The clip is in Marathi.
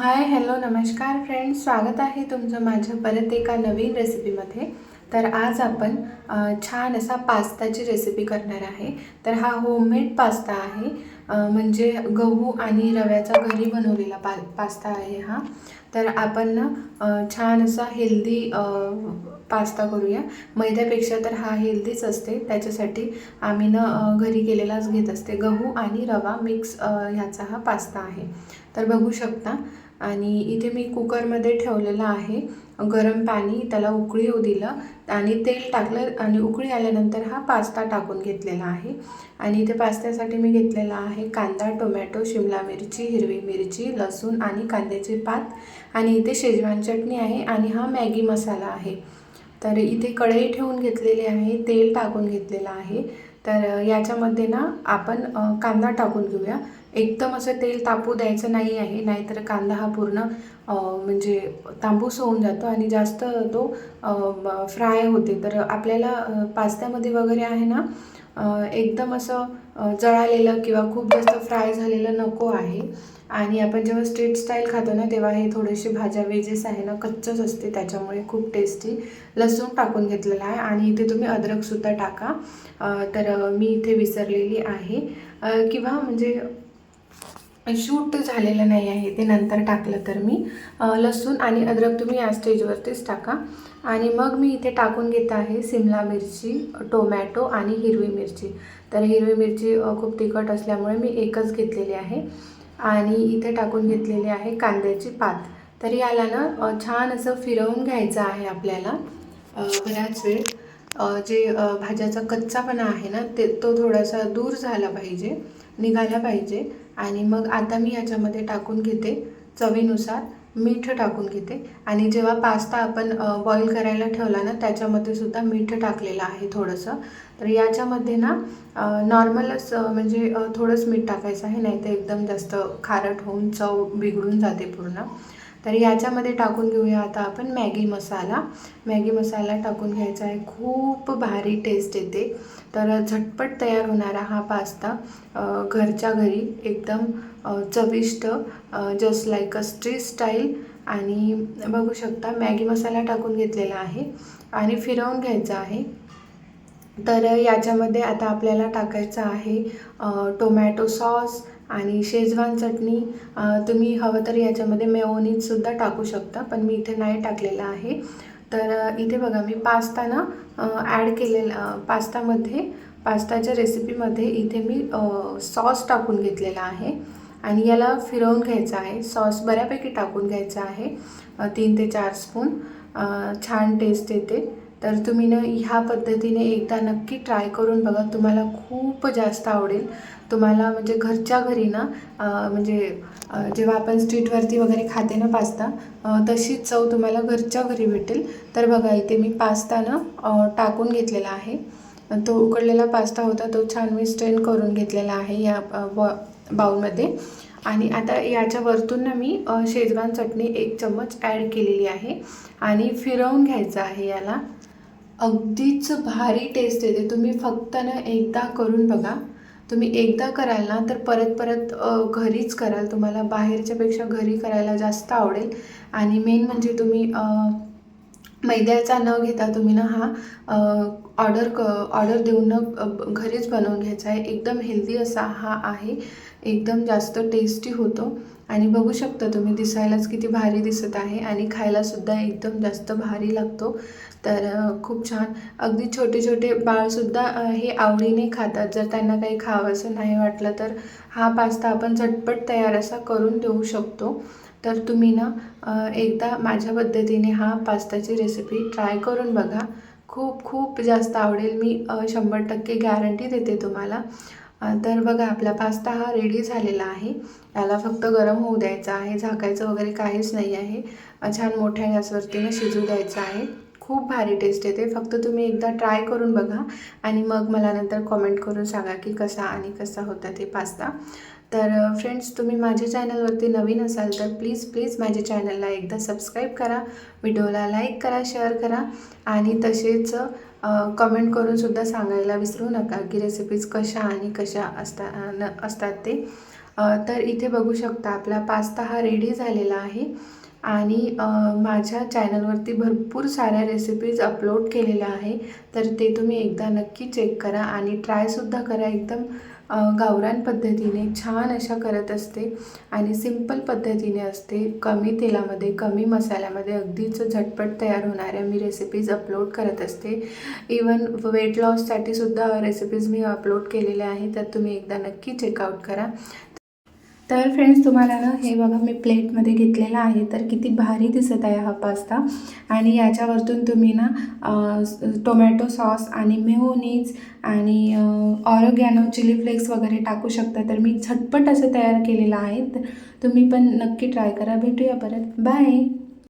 हाय हॅलो नमस्कार फ्रेंड्स स्वागत आहे तुमचं माझ्या परत एका नवीन रेसिपीमध्ये तर आज आपण छान असा पास्ताची रेसिपी करणार आहे. तर हा होममेड पास्ता आहे. म्हणजे गहू आणि रव्याचा घरी बनवलेला पा पास्ता आहे हा. तर आपण ना छान असा हेल्दी पास्ता करूया. मैद्यापेक्षा तर हा हेल्दीच असते. त्याच्यासाठी आम्ही ना घरी केलेलाच घेत असते. गहू आणि रवा मिक्स ह्याचा हा पास्ता आहे. तर बघू शकता आणि इथे मी कुकरमध्ये ठेवलेलं आहे. गरम पाणी त्याला उकळी येऊ दिलं आणि तेल टाकलं आणि उकळी आल्यानंतर हा पास्ता टाकून घेतलेला आहे. आणि इथे पास्त्यासाठी मी घेतलेला आहे कांदा टोमॅटो शिमला मिरची हिरवी मिरची लसूण आणि कांद्याची पात. आणि इथे शेजवान चटणी आहे आणि हा मॅगी मसाला आहे. तर इथे कढई ठेवून घेतलेली आहे तेल टाकून घेतलेलं आहे. तर याच्यामध्ये ना आपण कांदा टाकून घेऊया. एकदम असं तेल तापू द्यायचं नाही आहे नाहीतर कांदा हा पूर्ण म्हणजे तांबूस होऊन जातो आणि जास्त तो फ्राय होते. तर आपल्याला पास्त्यामध्ये वगैरे आहे ना एकदम असं जळालेलं किंवा खूप जास्त फ्राय झालेलं नको आहे. आणि आपण जेव्हा स्ट्रीट स्टाईल खातो ना तेव्हा हे थोडेसे भाज्या वेजेस आहे ना कच्चच असते. त्याच्यामुळे खूप टेस्टी. लसूण टाकून घेतलेला आहे आणि इथे तुम्ही अद्रकसुद्धा टाका. तर मी इथे विसरलेली आहे. किंवा म्हणजे शूट झालेलं नाही आहे ते नंतर टाकलं तर मी. लसूण आणि अद्रक तुम्ही या स्टेजवरतीच टाका. आणि मग मी इथे टाकून घेत आहे सिमला मिरची टोमॅटो आणि हिरवी मिरची. तर हिरवी मिरची खूप तिखट असल्यामुळे मी एकच घेतलेली आहे. आणि इथे टाकून घेतलेली आहे कांद्याची पात. तर याला ना छान असं फिरवून घ्यायचं आहे आपल्याला. बऱ्याच बराच वेळ. जे भाज्याचा कच्चापणा आहे ना ते तो थोडासा दूर झाला पाहिजे निघाला पाहिजे. आणि मग आता मी याच्यामध्ये टाकून घेते चवीनुसार मीठ टाकून घेते. आणि जेव्हा पास्ता आपण बॉईल करायला ठेवला ना त्याच्यामध्ये सुद्धा मीठ टाकलेलं आहे थोडंसं. तर याच्यामध्ये ना नॉर्मलच म्हणजे थोडंच मीठ टाकायचं आहे नाही तर एकदम जास्त खारट होऊन चव बिघडून जाते पूर्ण. तर याच्यामध्ये टाकून घेऊया आता आपण मॅगी मसाला. मॅगी मसाला टाकून घ्यायचा आहे. खूप भारी टेस्ट येते. तर झटपट तयार होणारा हा पास्ता घरच्या घरी एकदम चविष्ट just like a street style आणि बघू शकता मॅगी मसाला टाकून घेतलेला आहे आणि फिरवून घ्यायचा आहे. तर याच्यामध्ये आता आपल्याला टाकायचं आहे टोमॅटो सॉस आणि शेजवान चटणी तुम्ही हवं तर याच्यामध्ये मेओनीजसुद्धा टाकू शकता पण मी इथे नाही टाकलेलं आहे. तर इथे बघा मी पास्ता ना ॲड केलेला पास्तामध्ये पास्ताच्या रेसिपीमध्ये इथे मी सॉस टाकून घेतलेला आहे. आणि याला फिरवून घ्यायचं आहे. सॉस बऱ्यापैकी टाकून घ्यायचा आहे. तीन ते चार स्पून छान टेस्ट येते. तर तुम्ही ना ह्या पद्धतीने एकदा नक्की ट्राय करून बघा. तुम्हाला खूप जास्त आवडेल. तुम्हाला म्हणजे घरच्या घरी ना म्हणजे जेव्हा आपण स्ट्रीटवरती वगैरे खाते ना पास्ता तशीच चव तुम्हाला घरच्या घरी भेटेल. तर बघा इथे मी पास्ता ना टाकून घेतलेला आहे. तो उकडलेला पास्ता होता तो छान मी स्ट्रेन करून घेतलेला आहे या अ, बॉ आणि आता याच्या वरतून ना मी शेजवान चटणी एक चम्मच ॲड केलेली आहे. आणि फिरवून घ्यायचं आहे याला. अगदीच भारी टेस्ट येते. तुम्ही फक्त ना एकदा करून बघा. तुम्ही एकदा कराल ना तर परत परत घरीच कराल. तुम्हाला बाहेरच्यापेक्षा घरी करायला जास्त आवडेल. आणि मेन म्हणजे तुम्ही मैद्याचा न घेता तुम्ही ना हा ऑर्डर क ऑर्डर देऊन न घरीच बनवून घ्यायचा आहे. एकदम हेल्दी असा हा आहे. एकदम जास्त टेस्टी होतो. आणि बघू शकता तुम्ही दिसायलाच किती भारी दिसत आहे आणि खायलासुद्धा एकदम जास्त भारी लागतो. तर खूप छान. अगदी छोटे छोटे बाळसुद्धा हे आवडीने खातात. जर त्यांना काही खावंसं नाही वाटलं तर हा पास्ता आपण झटपट तयार असा करून देऊ शकतो. तर तुम्ही ना एकदा माझ्या पद्धतीने हा पास्ताची रेसिपी ट्राय करून बघा. खूप खूप जास्त आवडेल. मी शंभर टक्के गॅरंटी देते तुम्हाला. तर बघा आपला पास्ता हा रेडी झालेला आहे. याला फक्त गरम होऊ द्यायचा आहे. झाकायचं वगैरे काहीच नाही आहे. छान मोठ्या गॅसवरती ना शिजू द्यायचं आहे. खूप भारी टेस्ट येते. फक्त तुम्ही एकदा ट्राय करून बघा. आणि मग मला नंतर कॉमेंट करून सांगा की कसा आणि कसा होता ते पास्ता. तर फ्रेंड्स तुम्ही माझ्या चॅनलवरती नवीन असाल तर प्लीज प्लीज माझ्या चॅनलला एकदा सबस्क्राईब करा व्हिडिओला लाईक करा शेअर करा आणि तसेच कमेंट करून सुद्धा सांगायला विसरू नका की रेसिपीज कशा आणि कशा असता असतात ते. तर इथे बघू शकता आपला पास्ता हा रेडी झालेला आहे आणि माझ्या चॅनलवरती भरपूर साऱ्या रेसिपीज अपलोड केलेल्या आहे. तर ते तुम्ही एकदा नक्की चेक करा आणि ट्रायसुद्धा करा. एकदम गावरान पद्धतीने छान अशा करत असते आणि सिंपल पद्धतीने असते. कमी तेलामध्ये कमी मसाल्यामध्ये अगदीच झटपट तयार होणाऱ्या मी रेसिपीज अपलोड करत असते. इवन वेट लॉससाठी सुद्धा रेसिपीज मी अपलोड केलेल्या आहेत. तर तुम्ही एकदा नक्की चेकआउट करा. तर फ्रेंड्स तुम्हाला ना हे बघा मी प्लेटमध्ये घेतलेला आहे. तर किती भारी दिसत आहे हा पास्ता. आणि याच्यावरतून तुम्ही ना टोमॅटो सॉस आणि मेहोनीज आणि ऑरोगॅनो चिली फ्लेक्स वगैरे टाकू शकता. तर मी झटपट असं तयार केलेलं आहे. तर तुम्ही पण नक्की ट्राय करा. भेटूया परत. बाय